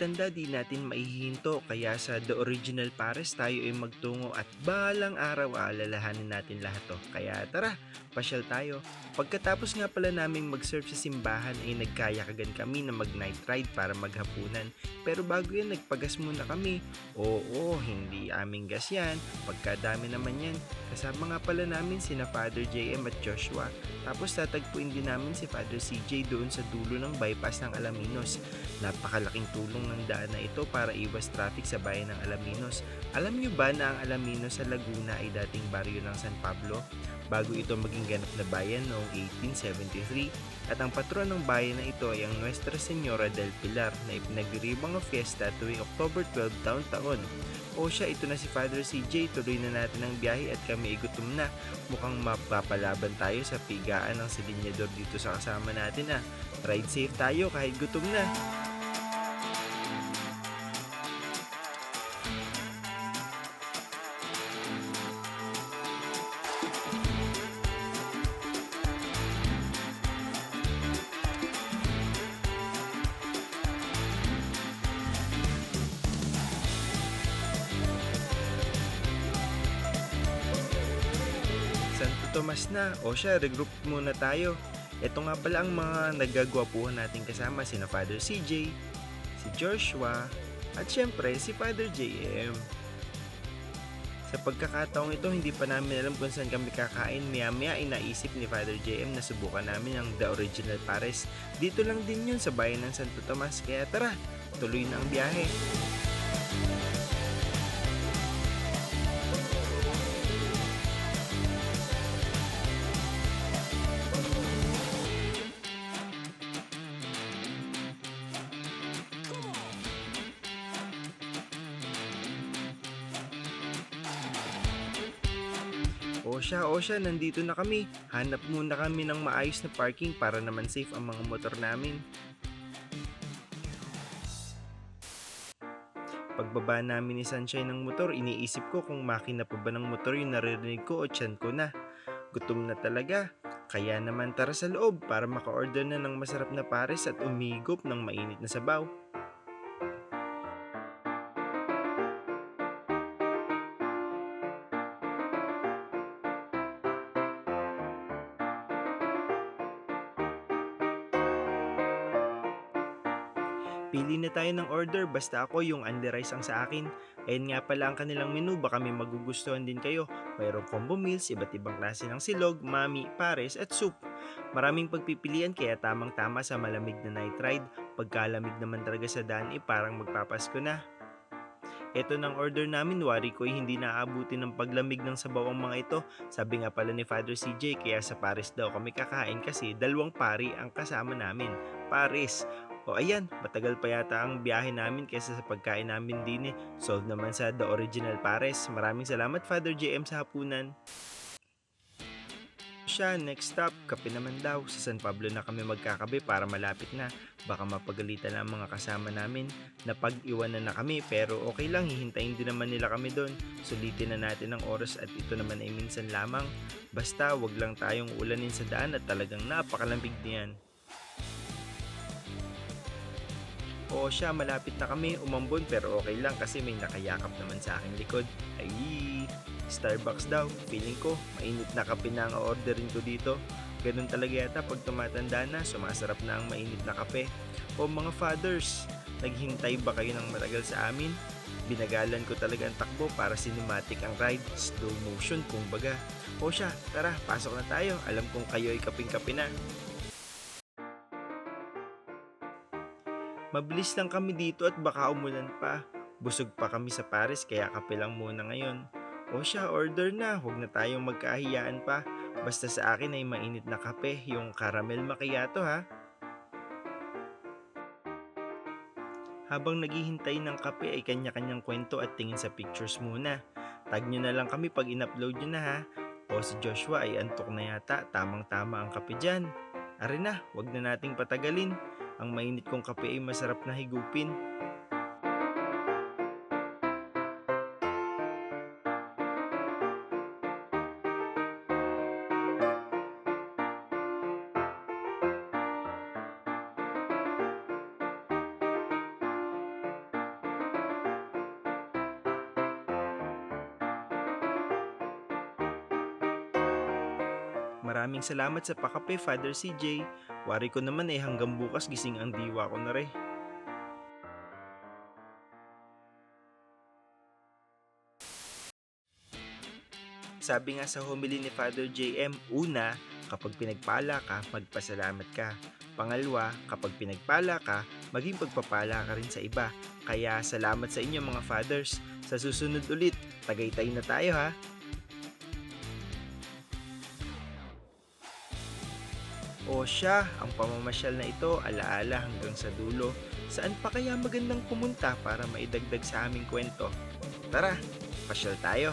magtanda di natin maihinto kaya sa The Original Pares tayo ay magtungo at balang araw aalalahanin natin lahat to. Kaya tara, pasyal tayo. Pagkatapos nga pala naming mag-surf sa simbahan ay nagkayakagan kami na mag-night ride para maghapunan. Pero bago yan, nagpagas muna kami. Oo, hindi aming gas yan. Pagkadami naman yan. Kasama nga pala namin sina Father JM at Joshua. Tapos tatagpuin din namin si Father CJ doon sa dulo ng bypass ng Alaminos. Napakalaking tulong ng daan na ito para iwas traffic sa bayan ng Alaminos. Alam nyo ba na ang Alaminos sa Laguna ay dating baryo ng San Pablo? Bago ito maging ganap na bayan noong 1873 at ang patron ng bayan na ito ay ang Nuestra Señora del Pilar na ipinagdiribang ng fiesta tuwing October 12 taon-taon. O siya, ito na si Father CJ, tuloy na natin ang biyahe at kami igutom na. Mukhang mapapalaban tayo sa pigaan ng silinyador dito sa kasama natin ah. Ride safe tayo kahit gutom na. Tomas na. O siya, regroup muna tayo. Ito nga pala ang mga nagagwapuhan nating kasama, sina Father CJ, si Joshua, at syempre si Father JM. Sa pagkakataong ito, hindi pa namin alam kung saan kami kakain. Maya-maya ay naisip ni Father JM na subukan namin ang The Original Pares. Dito lang din yun sa bayan ng Santo Tomas. Kaya tara, tuloy na ang biyahe. O siya, o siya, nandito na kami. Hanap muna kami ng maayos na parking para naman safe ang mga motor namin. Pagbaba namin ni Sunshine ng motor, iniisip ko kung makina pa ba ng motor yung naririnig ko o tiyan ko na. Gutom na talaga. Kaya naman tara sa loob para maka-order na ng masarap na pares at umigop ng mainit na sabaw. Pili na tayo ng order basta ako yung under rice ang sa akin. Ayan nga pala ang kanilang menu baka may magugustuhan din kayo. Mayroong combo meals, iba't ibang klase ng silog, mami, pares at soup. Maraming pagpipilian kaya tamang tama sa malamig na night ride. Pagkalamig naman talaga sa daan eh parang magpapasko na. Ito ng order namin, wari ko hindi naaabuti ng paglamig ng sabaw ang mga ito. Sabi nga pala ni Father CJ, kaya sa Paris daw kami kakain kasi dalawang pari ang kasama namin. Paris. O ayan, matagal pa yata ang biyahe namin kaysa sa pagkain namin din eh. Sold naman sa The Original Pares. Maraming salamat Father JM sa hapunan. Siya, next stop, kape naman daw. Sa San Pablo na kami magkakape para malapit na. Baka mapagalitan na ang mga kasama namin. Napag-iwanan na kami pero okay lang, hihintayin din naman nila kami doon. Sulitin na natin ang oras at ito naman ay minsan lamang. Basta wag lang tayong ulanin sa daan at talagang napakalamig niyan. Oo siya, malapit na kami umambon pero okay lang kasi may nakayakap naman sa aking likod. Ay, Starbucks daw. Feeling ko, mainit na kape na ang orderin ko dito. Ganun talaga yata pag tumatanda na, sumasarap na ang mainit na kape. O mga fathers, naghintay ba kayo ng matagal sa amin? Binagalan ko talaga ang takbo para cinematic ang ride, slow motion kung baga. O siya, tara, pasok na tayo. Alam kong kayo ay kaping-kape na. Mabilis lang kami dito at baka umulan pa. Busog pa kami sa Paris kaya kape lang muna ngayon. O siya, order na. Huwag na tayong magkahiyaan pa. Basta sa akin ay mainit na kape, yung caramel macchiato ha. Habang naghihintay ng kape ay kanya-kanyang kwento at tingin sa pictures muna. Tag nyo na lang kami pag in-upload nyo na ha. O si Joshua ay antok na yata, tamang-tama ang kape dyan. Are na, wag na nating patagalin. Ang mainit kong kape ay masarap na higupin. Maraming salamat sa pakape, Father CJ. Wari ko naman eh hanggang bukas gising ang diwa ko na rin. Sabi nga sa homily ni Father JM, una, kapag pinagpala ka, magpasalamat ka. Pangalawa, kapag pinagpala ka, maging pagpapala ka rin sa iba. Kaya salamat sa inyo mga fathers. Sa susunod ulit, tagaytay na tayo ha. O siya, ang pamamasyal na ito alaala hanggang sa dulo. Saan pa kaya magandang pumunta para maidagdag sa aming kwento? Tara, pasyal tayo.